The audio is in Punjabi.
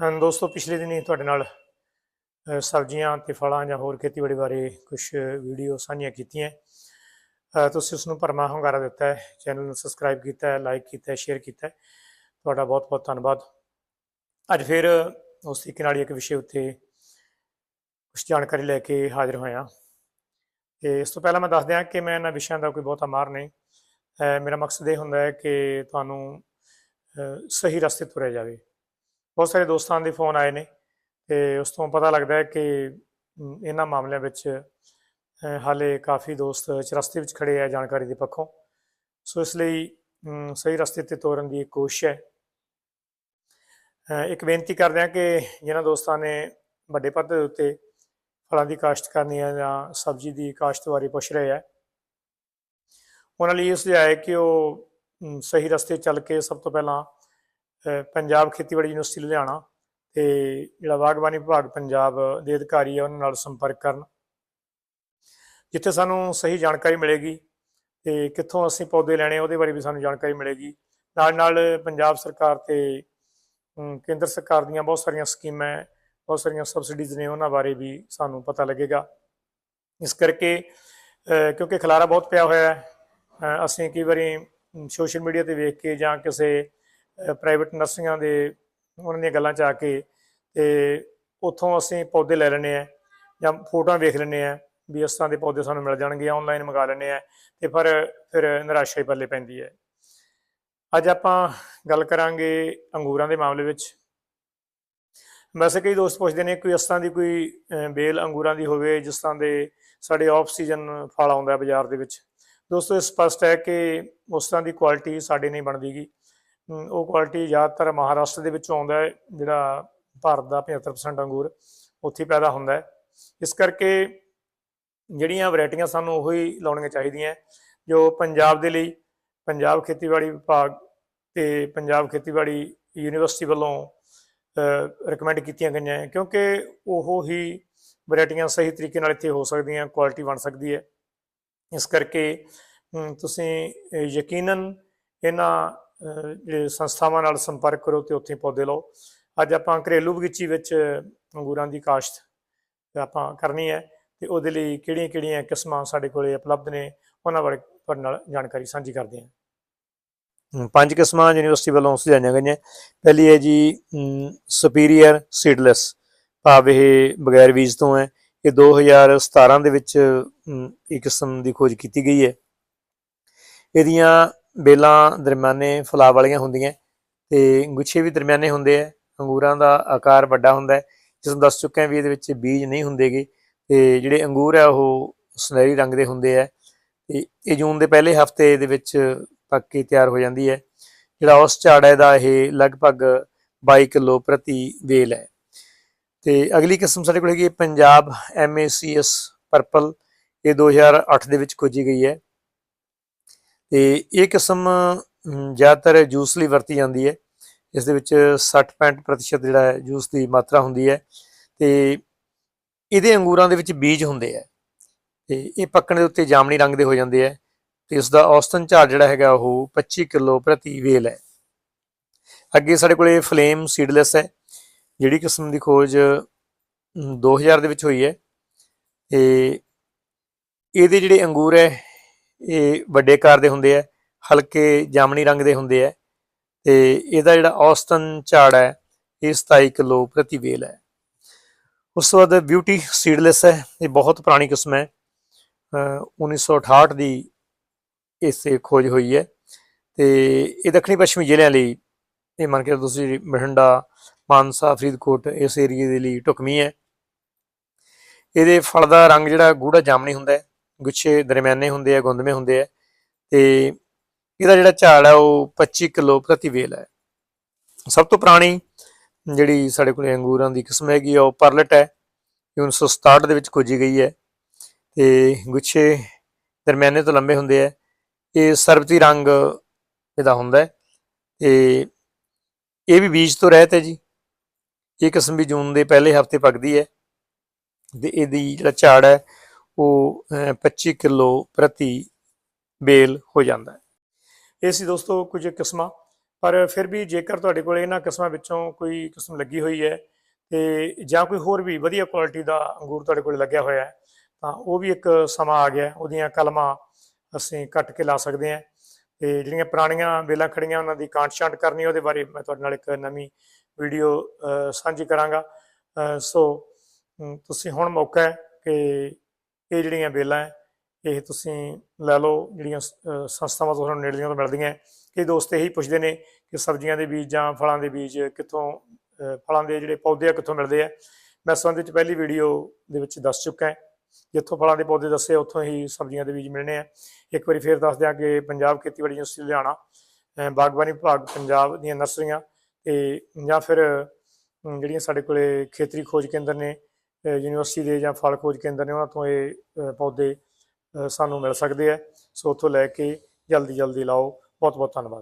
ਦੋਸਤੋ, ਪਿਛਲੇ ਦਿਨੀ ਤੁਹਾਡੇ ਨਾਲ ਸਬਜ਼ੀਆਂ ਤੇ ਫਲਾਂ ਜਾਂ ਹੋਰ ਖੇਤੀਬਾੜੀ ਬਾਰੇ ਕੁਝ ਵੀਡੀਓ ਸਾਂਝੀਆਂ ਕੀਤੀਆਂ। ਤੁਸੀਂ ਉਸ ਨੂੰ ਭਰਮਾ ਹੁੰਗਾਰਾ ਦਿੱਤਾ ਹੈ, ਚੈਨਲ ਨੂੰ ਸਬਸਕ੍ਰਾਈਬ ਕੀਤਾ ਹੈ, ਲਾਈਕ ਕੀਤਾ ਹੈ, ਸ਼ੇਅਰ ਕੀਤਾ ਹੈ। ਤੁਹਾਡਾ ਬਹੁਤ ਬਹੁਤ ਧੰਨਵਾਦ। ਅੱਜ ਫਿਰ ਉਸ ਤਰੀਕੇ ਨਾਲ ਹੀ ਇੱਕ ਵਿਸ਼ੇ ਉੱਤੇ ਕੁਝ ਜਾਣਕਾਰੀ ਲੈ ਕੇ ਹਾਜ਼ਰ ਹੋਇਆ। ਤੇ ਇਸ ਤੋਂ ਪਹਿਲਾਂ ਮੈਂ ਦੱਸ ਦਿਆਂ ਕਿ ਮੈਂ ਇਹਨਾਂ ਵਿਸ਼ਿਆਂ ਦਾ ਕੋਈ ਬਹੁਤਾ ਮਾਰ ਨਹੀਂ। ਮੇਰਾ ਮਕਸਦ ਇਹ ਹੁੰਦਾ ਹੈ ਕਿ ਤੁਹਾਨੂੰ ਸਹੀ ਰਸਤੇ ਤੁਰਿਆ ਜਾਵੇ। ਬਹੁਤ ਸਾਰੇ ਦੋਸਤਾਂ ਦੇ ਫੋਨ ਆਏ ਨੇ ਤੇ ਉਸ ਤੋਂ ਪਤਾ ਲੱਗਦਾ ਹੈ ਕਿ ਇਹਨਾਂ ਮਾਮਲਿਆਂ ਵਿੱਚ ਹਾਲੇ ਕਾਫੀ ਦੋਸਤ ਚਰਸਤੇ ਵਿੱਚ ਖੜੇ ਆ ਜਾਣਕਾਰੀ ਦੇ ਪੱਖੋਂ। ਸੋ ਇਸ ਲਈ ਸਹੀ ਰਸਤੇ ਤੇ ਤੋਰਨ ਦੀ ਕੋਸ਼ਿਸ਼ ਹੈ। ਇੱਕ ਬੇਨਤੀ ਕਰਦੇ ਹਾਂ ਕਿ ਜਿਨ੍ਹਾਂ ਦੋਸਤਾਂ ਨੇ ਵੱਡੇ ਪੱਧਰ ਦੇ ਉੱਤੇ ਫਲਾਂ ਦੀ ਕਾਸ਼ਤ ਕਰਨੀ ਹੈ ਜਾਂ ਸਬਜ਼ੀ ਦੀ ਕਾਸ਼ਤ ਬਾਰੇ ਪੁੱਛ ਰਹੇ ਆ, ਉਹਨਾਂ ਲਈ ਇਹ ਸੁਝਾਅ ਹੈ ਕਿ ਉਹ ਸਹੀ ਰਸਤੇ ਚੱਲ ਕੇ ਸਭ ਤੋਂ ਪਹਿਲਾਂ ਪੰਜਾਬ ਖੇਤੀਬਾੜੀ ਯੂਨੀਵਰਸਿਟੀ ਲੁਧਿਆਣਾ ਤੇ ਜਿਹੜਾ ਬਾਗਬਾਨੀ ਵਿਭਾਗ ਪੰਜਾਬ ਦੇ ਅਧਿਕਾਰੀ ਆ, ਉਹਨਾਂ ਨਾਲ ਸੰਪਰਕ ਕਰਨ। ਜਿੱਥੇ ਸਾਨੂੰ ਸਹੀ ਜਾਣਕਾਰੀ ਮਿਲੇਗੀ ਤੇ ਕਿੱਥੋਂ ਅਸੀਂ ਪੌਦੇ ਲੈਣੇ ਉਹਦੇ ਬਾਰੇ ਵੀ ਸਾਨੂੰ ਜਾਣਕਾਰੀ ਮਿਲੇਗੀ। ਨਾਲ ਨਾਲ ਪੰਜਾਬ ਸਰਕਾਰ ਤੇ ਕੇਂਦਰ ਸਰਕਾਰ ਦੀਆਂ ਬਹੁਤ ਸਾਰੀਆਂ ਸਕੀਮਾਂ, ਬਹੁਤ ਸਾਰੀਆਂ ਸਬਸਿਡੀਜ਼ ਨੇ, ਉਹਨਾਂ ਬਾਰੇ ਵੀ ਸਾਨੂੰ ਪਤਾ ਲੱਗੇਗਾ। ਇਸ ਕਰਕੇ ਕਿਉਂਕਿ ਖਲਾਰਾ ਬਹੁਤ ਪਿਆ ਹੋਇਆ ਹੈ ਅਸੀਂ ਕਈ ਵਾਰੀ ਸੋਸ਼ਲ ਮੀਡੀਆ ਤੇ ਵੇਖ ਕੇ ਜਾਂ ਕਿਸੇ ਪ੍ਰਾਈਵੇਟ ਨਰਸਰੀਆਂ ਦੇ ਉਹਨਾਂ ਦੀਆਂ ਗੱਲਾਂ ਚ ਆ ਕੇ ਤੇ ਉੱਥੋਂ ਅਸੀਂ ਪੌਦੇ ਲੈ ਲੈਣੇ ਆ ਜਾਂ ਫੋਟੋਆਂ ਵੇਖ ਲੈਣੇ ਆ ਵੀ ਇਸ ਤਰ੍ਹਾਂ ਦੇ ਪੌਦੇ ਸਾਨੂੰ ਮਿਲ ਜਾਣਗੇ ਆਨਲਾਈਨ ਮੰਗਾ ਲੈਣੇ ਆ ਤੇ ਪਰ ਫਿਰ ਨਿਰਾਸ਼ਾ ਹੀ ਪੱਲੇ ਪੈਂਦੀ ਹੈ। ਅੱਜ ਆਪਾਂ ਗੱਲ ਕਰਾਂਗੇ ਅੰਗੂਰਾਂ ਦੇ ਮਾਮਲੇ ਵਿੱਚ। ਵੈਸੇ ਕਈ ਦੋਸਤ ਪੁੱਛਦੇ ਨੇ ਕੋਈ ਇਸ ਤਰ੍ਹਾਂ ਦੀ ਕੋਈ ਬੇਲ ਅੰਗੂਰਾਂ ਦੀ ਹੋਵੇ ਜਿਸ ਤਰ੍ਹਾਂ ਦੇ ਸਾਡੇ ਆਫ ਸੀਜ਼ਨ ਫਲ ਆਉਂਦਾ ਬਾਜ਼ਾਰ ਦੇ ਵਿੱਚ। ਦੋਸਤੋ ਇਹ ਸਪਸ਼ਟ ਹੈ ਕਿ ਉਸ ਤਰ੍ਹਾਂ ਦੀ ਕੁਆਲਿਟੀ ਸਾਡੇ ਨਹੀਂ ਬਣਦੀਗੀ। ਅਮ ਉਹ ਕੁਆਲਿਟੀ ਜ਼ਿਆਦਾਤਰ ਮਹਾਰਾਸ਼ਟਰ ਦੇ ਵਿੱਚੋਂ ਆਉਂਦਾ ਹੈ ਜਿਹੜਾ ਭਾਰਤ ਦਾ 75% ਅੰਗੂਰ ਉੱਥੇ ਪੈਦਾ ਹੁੰਦਾ ਹੈ। ਇਸ ਕਰਕੇ ਜਿਹੜੀਆਂ ਵੈਰਾਈਟੀਆਂ ਸਾਨੂੰ ਉਹੀ ਲਾਉਣੀਆਂ ਚਾਹੀਦੀਆਂ ਜੋ ਪੰਜਾਬ ਦੇ ਲਈ ਪੰਜਾਬ ਖੇਤੀਬਾੜੀ ਵਿਭਾਗ ਤੇ ਪੰਜਾਬ ਖੇਤੀਬਾੜੀ ਯੂਨੀਵਰਸਿਟੀ ਵੱਲੋਂ ਰეკਮੈਂਡ ਕੀਤੀਆਂ ਗਈਆਂ ਹੈ ਕਿਉਂਕਿ ਉਹ ਹੀ ਵੈਰਾਈਟੀਆਂ ਸਹੀ ਤਰੀਕੇ ਨਾਲ ਇੱਥੇ ਹੋ ਸਕਦੀਆਂ ਕੁਆਲਿਟੀ ਬਣ ਸਕਦੀ ਹੈ। ਇਸ ਕਰਕੇ ਤੁਸੀਂ ਅਹ, ਯਕੀਨਨ ਇਹਨਾਂ ਜਿਹੜੇ ਸੰਸਥਾਵਾਂ ਨਾਲ ਸੰਪਰਕ ਕਰੋ ਤੇ ਉੱਥੇ ਪੌਦੇ ਲਾਓ। ਅੱਜ ਆਪਾਂ ਘਰੇਲੂ ਬਗੀਚੀ ਵਿੱਚ ਅੰਗੂਰਾਂ ਦੀ ਕਾਸ਼ਤ ਆਪਾਂ ਕਰਨੀ ਹੈ ਤੇ ਉਹਦੇ ਲਈ ਕਿਹੜੀਆਂ-ਕਿਹੜੀਆਂ ਕਿਸਮਾਂ ਸਾਡੇ ਕੋਲੇ ਉਪਲਬਧ ਨੇ ਉਹਨਾਂ ਬਾਰੇ ਤੁਹਾਡੇ ਨਾਲ ਜਾਣਕਾਰੀ ਸਾਂਝੀ ਕਰਦੇ ਹਾਂ। ਪੰਜ ਕਿਸਮਾਂ ਯੂਨੀਵਰਸਿਟੀ ਵੱਲੋਂ ਸੁਝਾਈਆਂ ਗਈਆਂ। ਪਹਿਲੀ ਹੈ ਜੀ ਸੁਪੀਰੀਅਰ ਸੀਡਲੈਸ ਭਾਵ ਇਹ ਬਗੈਰ ਬੀਜ ਤੋਂ ਹੈ। ਇਹ 2017 ਦੇ ਵਿੱਚ ਅਮ, ਇਹ ਕਿਸਮ ਦੀ ਖੋਜ ਕੀਤੀ ਗਈ ਹੈ। ਇਹਦੀਆਂ ਬੇਲਾਂ ਦਰਮਿਆਨੇ ਫੁੱਲਾਂ ਵਾਲੀਆਂ ਹੁੰਦੀਆਂ ਤੇ ਗੁੱਛੇ ਵੀ ਦਰਮਿਆਨੇ ਹੁੰਦੇ ਆ ਅੰਗੂਰਾਂ ਦਾ ਆਕਾਰ ਵੱਡਾ ਹੁੰਦਾ ਹੈ, ਜਿਸ ਨੂੰ ਦੱਸ ਚੁੱਕੇ ਹਾਂ ਵੀ ਇਹਦੇ ਵਿੱਚ ਬੀਜ ਨਹੀਂ ਹੁੰਦੇਗੇ, ਤੇ ਜਿਹੜੇ ਅੰਗੂਰ ਆ ਉਹ ਸੁਨਹਿਰੀ ਰੰਗ ਦੇ ਹੁੰਦੇ ਆ ਤੇ ਇਹ ਜੂਨ ਦੇ ਪਹਿਲੇ ਹਫ਼ਤੇ ਦੇ ਵਿੱਚ ਪੱਕ ਕੇ ਤਿਆਰ ਹੋ ਜਾਂਦੀ ਹੈ, ਜਿਹੜਾ ਉਸ ਝਾੜ ਹੈ ਦਾ ਇਹ ਲਗਭਗ 22 ਕਿਲੋ ਪ੍ਰਤੀ ਵੇਲ ਹੈ। ਤੇ ਅਗਲੀ ਕਿਸਮ ਸਾਡੇ ਕੋਲ ਹੈਗੀ ਹੈ ਪੰਜਾਬ MACS ਪਰਪਲ ਇਹ 2008 ਦੇ ਵਿੱਚ ਖੋਜੀ ਗਈ ਹੈ। ਤੇ ਇਹ ਕਿਸਮ ਜ਼ਿਆਦਾਤਰ ਜੂਸ ਲਈ ਵਰਤੀ ਜਾਂਦੀ ਹੈ। ਇਸ ਦੇ ਵਿੱਚ 60-65% ਜਿਹੜਾ ਹੈ ਜੂਸ ਦੀ ਮਾਤਰਾ ਹੁੰਦੀ ਹੈ ਤੇ ਇਹਦੇ ਅੰਗੂਰਾਂ ਦੇ ਵਿੱਚ ਬੀਜ ਹੁੰਦੇ ਆ। ਤੇ ਇਹ ਪੱਕਣ ਦੇ ਉੱਤੇ ਜਾਮਣੀ ਰੰਗ ਦੇ ਹੋ ਜਾਂਦੇ ਆ ਤੇ ਇਸ ਦਾ ਔਸਤਨ ਝਾੜ ਜਿਹੜਾ ਹੈਗਾ ਉਹ 25 ਕਿਲੋ ਪ੍ਰਤੀ ਵੇਲ ਹੈ। ਅੱਗੇ ਸਾਡੇ ਕੋਲੇ ਫਲੇਮ ਸੀਡਲੈਸ ਹੈ ਜਿਹੜੀ ਕਿਸਮ ਦੀ ਖੋਜ ਅਮ, 2000 ਦੇ ਵਿੱਚ ਹੋਈ ਹੈ ਤੇ ਇਹਦੇ ਜਿਹੜੇ ਅੰਗੂਰ ਹੈ ਇਹ ਵੱਡੇ ਕਾਰ ਦੇ ਹੁੰਦੇ ਆ, ਹਲਕੇ ਜਾਮਣੀ ਰੰਗ ਦੇ ਹੁੰਦੇ ਆ ਤੇ ਇਹਦਾ ਜਿਹੜਾ ਔਸਤਨ ਝਾੜ ਹੈ, ਇਹ 27 ਕਿਲੋ ਪ੍ਰਤੀ ਵੇਲ ਹੈ। ਉਸ ਤੋਂ ਬਾਅਦ ਬਿਊਟੀ ਸੀਡਲੈਸ ਹੈ, ਇਹ ਬਹੁਤ ਪੁਰਾਣੀ ਕਿਸਮ ਹੈ। ਅਹ 1968 ਦੀ ਇਸ ਖੋਜ ਹੋਈ ਹੈ ਤੇ ਇਹ ਦੱਖਣੀ ਪੱਛਮੀ ਜ਼ਿਲ੍ਹਿਆਂ ਲਈ, ਇਹ ਮੰਨ ਕੇ ਤੁਸੀਂ ਬਠਿੰਡਾ, ਮਾਨਸਾ, ਫਰੀਦਕੋਟ ਇਸ ਏਰੀਏ ਦੇ ਲਈ ਢੁਕਵੀਂ ਹੈ। ਇਹਦੇ ਫਲ ਦਾ ਰੰਗ ਜਿਹੜਾ ਗੂੜਾ ਜਾਮਣੀ ਹੁੰਦਾ ਹੈ। ਗੁੱਛੇ ਦਰਮਿਆਨੇ ਹੁੰਦੇ ਆ, ਗੁੰਦਵੇਂ ਹੁੰਦੇ ਆ, ਤੇ ਇਹਦਾ ਜਿਹੜਾ ਝਾੜ ਹੈ ਉਹ 25 ਕਿਲੋ ਪ੍ਰਤੀ ਵੇਲ ਹੈ। ਸਭ ਤੋਂ ਪੁਰਾਣੀ ਜਿਹੜੀ ਸਾਡੇ ਕੋਲ ਅੰਗੂਰਾਂ ਦੀ ਕਿਸਮ ਹੈਗੀ ਆ, ਉਹ ਪਰਲਟ ਹੈ। ਇਹ 1967 ਦੇ ਵਿੱਚ ਖੋਜੀ ਗਈ ਹੈ। ਤੇ ਗੁੱਛੇ ਦਰਮਿਆਨੇ ਤੋਂ ਲੰਬੇ ਹੁੰਦੇ ਆ। ਇਹ ਸਰਬਤੀ ਰੰਗ ਇਹਦਾ ਹੁੰਦਾ ਹੈ। ਤੇ ਇਹ ਵੀ ਬੀਜ ਤੋਂ ਰਹਿਤ ਹੈ ਜੀ। ਇਹ ਕਿਸਮ ਵੀ ਜੂਨ ਦੇ ਪਹਿਲੇ ਹਫ਼ਤੇ ਪੱਕਦੀ ਹੈ। ਤੇ ਇਹਦੀ ਜਿਹੜਾ ਝਾੜ ਹੈ ਉਹ ਅਹ, 25 ਕਿਲੋ ਪ੍ਰਤੀ ਬੇਲ ਹੋ ਜਾਂਦਾ ਹੈ। ਇਹ ਸੀ ਦੋਸਤੋ ਕੁਝ ਕਿਸਮਾਂ ਪਰ ਫਿਰ ਵੀ ਜੇਕਰ ਤੁਹਾਡੇ ਕੋਲ ਇਹਨਾਂ ਕਿਸਮਾਂ ਵਿੱਚੋਂ ਕੋਈ ਕਿਸਮ ਲੱਗੀ ਹੋਈ ਹੈ ਤੇ ਜਾਂ ਕੋਈ ਹੋਰ ਵੀ ਵਧੀਆ ਕੁਆਲਿਟੀ ਦਾ ਅੰਗੂਰ ਤੁਹਾਡੇ ਕੋਲ ਲੱਗਿਆ ਹੋਇਆ ਹੈ ਤਾਂ ਉਹ ਵੀ ਇੱਕ ਸਮਾਂ ਆ ਗਿਆ ਉਹਦੀਆਂ ਕਲਮਾਂ ਅਸੀਂ ਕੱਟ ਕੇ ਲਾ ਸਕਦੇ ਹਾਂ ਤੇ ਜਿਹੜੀਆਂ ਪੁਰਾਣੀਆਂ ਵੇਲਾਂ ਖੜੀਆਂ ਉਹਨਾਂ ਦੀ ਕਾਂਟ ਛਾਂਟ ਕਰਨੀ ਉਹਦੇ ਬਾਰੇ ਮੈਂ ਤੁਹਾਡੇ ਨਾਲ ਇੱਕ ਨਵੀਂ ਵੀਡੀਓ ਸਾਂਝੀ ਕਰਾਂਗਾ। ਸੋ ਤੁਸੀਂ ਹੁਣ ਮੌਕਾ ਹੈ ਕਿ ਇਹ ਜਿਹੜੀਆਂ ਬੇਲਾਂ ਹੈ, ਇਹ ਤੁਸੀਂ ਲੈ ਲਓ ਜਿਹੜੀਆਂ ਸੰਸਥਾਵਾਂ ਤੋਂ ਤੁਹਾਨੂੰ ਨੇੜਲੀਆਂ ਤੋਂ ਮਿਲਦੀਆਂ ਹੈ। ਕਈ ਦੋਸਤ ਇਹੀ ਪੁੱਛਦੇ ਨੇ ਕਿ ਸਬਜ਼ੀਆਂ ਦੇ ਬੀਜ ਜਾਂ ਫਲਾਂ ਦੇ ਬੀਜ ਕਿੱਥੋਂ ਫਲਾਂ ਦੇ ਜਿਹੜੇ ਪੌਦੇ ਆ ਕਿੱਥੋਂ ਮਿਲਦੇ ਆ। ਮੈਂ ਇਸ ਸੰਬੰਧ ਵਿੱਚ ਪਹਿਲੀ ਵੀਡੀਓ ਦੇ ਵਿੱਚ ਦੱਸ ਚੁੱਕਾ ਹਾਂ। ਜਿੱਥੋਂ ਫਲਾਂ ਦੇ ਪੌਦੇ ਦੱਸੇ, ਉੱਥੋਂ ਹੀ ਸਬਜ਼ੀਆਂ ਦੇ ਬੀਜ ਮਿਲਣੇ ਆ। ਇੱਕ ਵਾਰੀ ਫੇਰ ਦੱਸ ਦਿਆਂ ਕਿ ਪੰਜਾਬ ਖੇਤੀਬਾੜੀ ਯੂਨੀਵਰਸਿਟੀ ਲੁਧਿਆਣਾ ਬਾਗਬਾਨੀ ਵਿਭਾਗ ਪੰਜਾਬ ਦੀਆਂ ਨਰਸਰੀਆਂ ਤੇ ਜਾਂ ਫਿਰ ਜਿਹੜੀਆਂ ਸਾਡੇ ਕੋਲੇ ਖੇਤਰੀ ਖੋਜ ਕੇਂਦਰ ਨੇ ਯੂਨੀਵਰਸਿਟੀ ਦੇ ਜਾਂ ਫਲ ਖੋਜ ਕੇਂਦਰ ਨੇ ਉਹਨਾਂ ਤੋਂ ਇਹ ਪੌਦੇ ਸਾਨੂੰ ਮਿਲ ਸਕਦੇ ਆ। ਸੋ ਉੱਥੋਂ ਲੈ ਕੇ ਜਲਦੀ ਜਲਦੀ ਲਾਓ। ਬਹੁਤ ਬਹੁਤ ਧੰਨਵਾਦ।